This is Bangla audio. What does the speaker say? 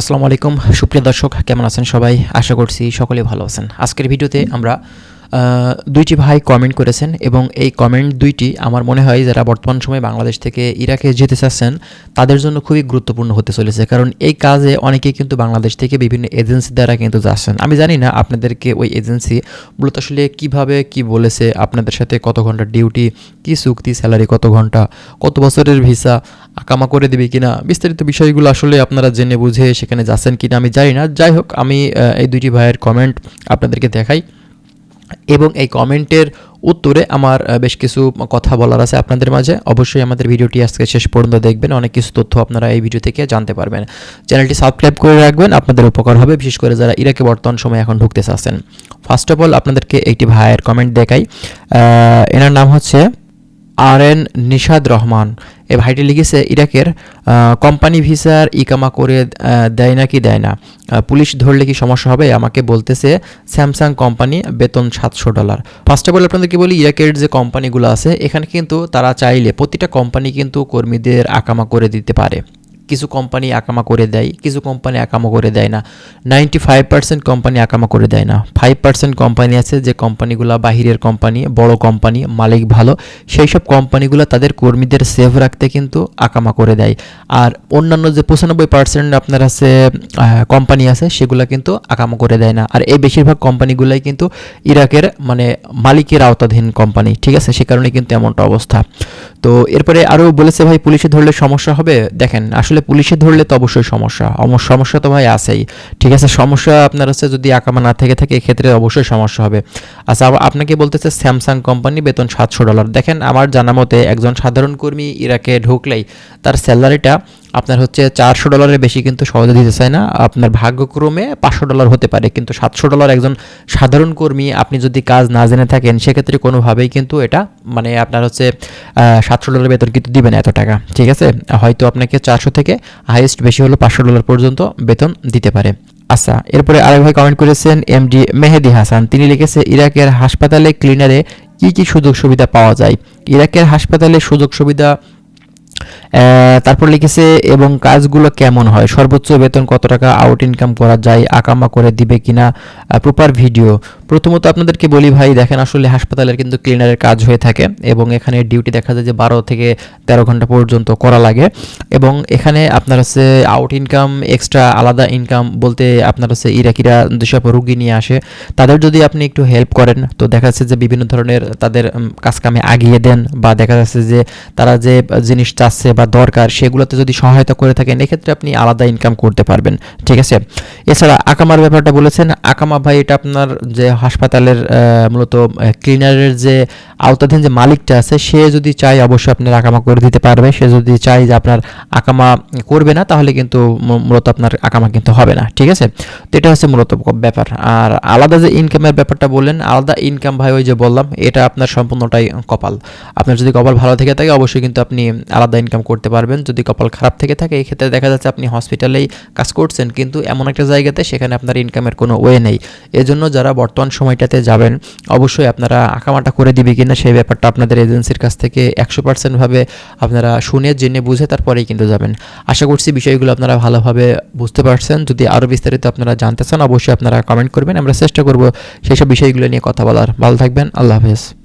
আসসালামু আলাইকুম। সুপ্রিয় দর্শক, কেমন আছেন সবাই? আশা করছি সকলে ভালো আছেন। আজকের ভিডিওতে আমরা দুইটি ভাই কমেন্ট করেছেন এবং এই কমেন্ট দুইটি আমার মনে হয় যারা বর্তমান সময়ে বাংলাদেশ থেকে ইরাকে যেতে চাচ্ছেন, তাদের জন্য খুবই গুরুত্বপূর্ণ হতে চলেছে। কারণ এই কাজে অনেকেই কিন্তু বাংলাদেশ থেকে বিভিন্ন এজেন্সি দ্বারা কিন্তু যাচ্ছেন। আমি জানি না আপনাদেরকে ওই এজেন্সি মূলত আসলে কীভাবে কি বলেছে, আপনাদের সাথে কত ঘণ্টা ডিউটি, কি চুক্তি স্যালারি কত ঘণ্টা, কত বছরের ভিসা, আকামা করে দেবে কিনা, বিস্তারিত বিষয়গুলো আসলে আপনারা জেনে বুঝে সেখানে যাচ্ছেন কিনা আমি জানি না। যাই হোক, আমি এই দুইটি ভাইয়ের কমেন্ট আপনাদেরকে দেখাই। এবং এই কমেন্টের উত্তরে আমার বেশ কিছু কথা বলার আছে আপনাদের মাঝে। অবশ্যই আমাদের ভিডিওটি আজকে শেষ পর্যন্ত দেখবেন। অনেক কিছু তথ্য আপনারা এই ভিডিও থেকে জানতে পারবেন। চ্যানেলটি সাবস্ক্রাইব করে রাখবেন। আপনাদের উপকার হবে, বিশেষ করে যারা ইরাকে বর্তমান সময়ে এখন ঢুকতে চাচ্ছেন। ফার্স্ট অফ অল আপনাদেরকে একটি ভাইয়ের কমেন্ট দেখাই। এনার নাম হচ্ছে আর এন নিশাদ রহমান। এ ভাইটি লিখেছে, ইরাকের কোম্পানি ভিসার ইকামা করে দেয় না কি দেয় না? পুলিশ ধরলে কি সমস্যা হবে? আমাকে বলতেছে, স্যামসাং কোম্পানি বেতন সাতশো ডলার। ফার্স্ট অফ অল আপনাদেরকে বলি, ইরাকের যে কোম্পানিগুলো আছে, এখানে কিন্তু তারা চাইলে প্রতিটা কোম্পানি কিন্তু কর্মীদের আকামা করে দিতে পারে। কিছু কোম্পানি আকামা করে দেয়, কিছু কোম্পানি আকামা করে দেয় না। নাইনটি ফাইভ পার্সেন্ট কোম্পানি আকামা করে দেয় না। ফাইভ পার্সেন্ট কোম্পানি আছে যে কোম্পানিগুলো বাহিরের কোম্পানি বড় কোম্পানি মালিক ভালো সেই সব কোম্পানিগুলো তাদের কর্মীদের সেভ রাখতে কিন্তু আকামা করে দেয়। আর অন্যান্য যে পঁচানব্বই পার্সেন্ট আপনার আছে কোম্পানি আছে, সেগুলো কিন্তু আকামা করে দেয় না। আর এই বেশিরভাগ কোম্পানিগুলোই কিন্তু ইরাকের মানে মালিকের আওতাধীন কোম্পানি ঠিক আছে? সে কারণে কিন্তু এমনটা অবস্থা। তো এরপরে আরও বলেছে, ভাই, পুলিশে ধরলে সমস্যা হবে? দেখেন, আসলে পুলিশে ধরলে তো অবশ্যই সমস্যা। সমস্যা তো ভাই আছেই। ঠিক আছে, সমস্যা আপনার হচ্ছে যদি আকামা না থেকে থাকে, এক্ষেত্রে অবশ্যই সমস্যা হবে। আচ্ছা আপনাকে বলতেছে স্যামসাং কোম্পানি বেতন সাতশো ডলার দেখেন, আমার জানা মতে একজন সাধারণ কর্মী ইরাকে ঢুকলেই তার স্যালারিটা আপনার হচ্ছে চারশো ডলারের বেশি কিন্তু সহজে দিতে চায় না। আপনার ভাগ্যক্রমে পাঁচশো ডলার হতে পারে, কিন্তু সাতশো ডলার একজন সাধারণ কর্মী আপনি যদি কাজ না জেনে থাকেন, সেক্ষেত্রে কোনোভাবেই কিন্তু এটা মানে আপনার হচ্ছে সাতশো ডলার বেতন কিন্তু দিবে না এত টাকা, ঠিক আছে? হয়তো আপনাকে চারশো থেকে হাইয়েস্ট বেশি হলো পাঁচশো ডলার পর্যন্ত বেতন দিতে পারে। আচ্ছা এরপরে আরেক ভাই কমেন্ট করেছেন এমডি মেহেদি হাসান। তিনি লিখেছে, ইরাকের হাসপাতালে ক্লিনারে কি কি সুযোগ সুবিধা পাওয়া যায়? ইরাকের হাসপাতালে সুযোগ সুবিধা তারপর লিখেছে, এবং কাজগুলো কেমন হয়? সর্বোচ্চ বেতন কত টাকা? আউট ইনকাম করা যায়? আকামা করে দিবে কিনা? প্রপার ভিডিও প্রথমত আপনাদেরকে বলি ভাই, দেখেন আসলে হাসপাতালের কিন্তু ক্লিনারের কাজ হয়ে থাকে এবং এখানে ডিউটি দেখা যায় যে বারো থেকে তেরো ঘণ্টা পর্যন্ত করা লাগে এবং এখানে আপনার হচ্ছে আউট ইনকাম এক্সট্রা আলাদা ইনকাম বলতে আপনার হচ্ছে ইরাকিরা যেসব রুগী নিয়ে আসে, তাদের যদি আপনি একটু হেল্প করেন, তো দেখা যাচ্ছে যে বিভিন্ন ধরনের তাদের কাজকামে আগিয়ে দেন বা দেখা যাচ্ছে যে তারা যে জিনিস চাচ্ছে বা দরকার সেগুলোতে যদি সহায়তা করে থাকেন, এক্ষেত্রে আপনি আলাদা ইনকাম করতে পারবেন। ঠিক আছে? এছাড়া আকামার ব্যাপারটা বলেছেন, আকামা ভাই এটা আপনার যে হাসপাতালের মূলত ক্লিনারের যে আওতাধীন যে মালিকটা আছে, সে যদি চায় অবশ্যই আপনার আকামা করে দিতে পারবে। সে যদি চায় যে আপনার আকামা করবে না, তাহলে কিন্তু মূলত আপনার আকামা কিন্তু হবে না, ঠিক আছে? তো এটা হচ্ছে মূলত ব্যাপার। আর আলাদা যে ইনকামের ব্যাপারটা বললেন, আলাদা ইনকাম ভাই ওই যে বললাম, এটা আপনার সম্পূর্ণটাই কপাল। আপনার যদি কপাল ভালো থেকে থাকে, অবশ্যই কিন্তু আপনি আলাদা ইনকাম করতে পারবেন। যদি কপাল খারাপ থেকে থাকে, এই ক্ষেত্রে দেখা যাচ্ছে আপনি হসপিটালেই কাজ করছেন, কিন্তু এমন একটা জায়গাতে সেখানে আপনার ইনকামের কোনো ওয়ে নেই। এজন্য যারা বর্তমান সময়টাতে যাবেন, অবশ্যই আপনারা আঁকামাটা করে দিবে কিনা সেই ব্যাপারটা আপনাদের এজেন্সির কাছ থেকে একশো পার্সেন্টভাবে আপনারা শুনে, জেনে, বুঝে তারপরেই কিন্তু যাবেন। আশা করছি বিষয়গুলো আপনারা ভালোভাবে বুঝতে পারছেন। যদি আরও বিস্তারিত আপনারা জানতে চান, অবশ্যই আপনারা কমেন্ট করবেন। আমরা চেষ্টা করব সেই সব বিষয়গুলো নিয়ে কথা বলার। ভালো থাকবেন। আল্লাহ হাফেজ।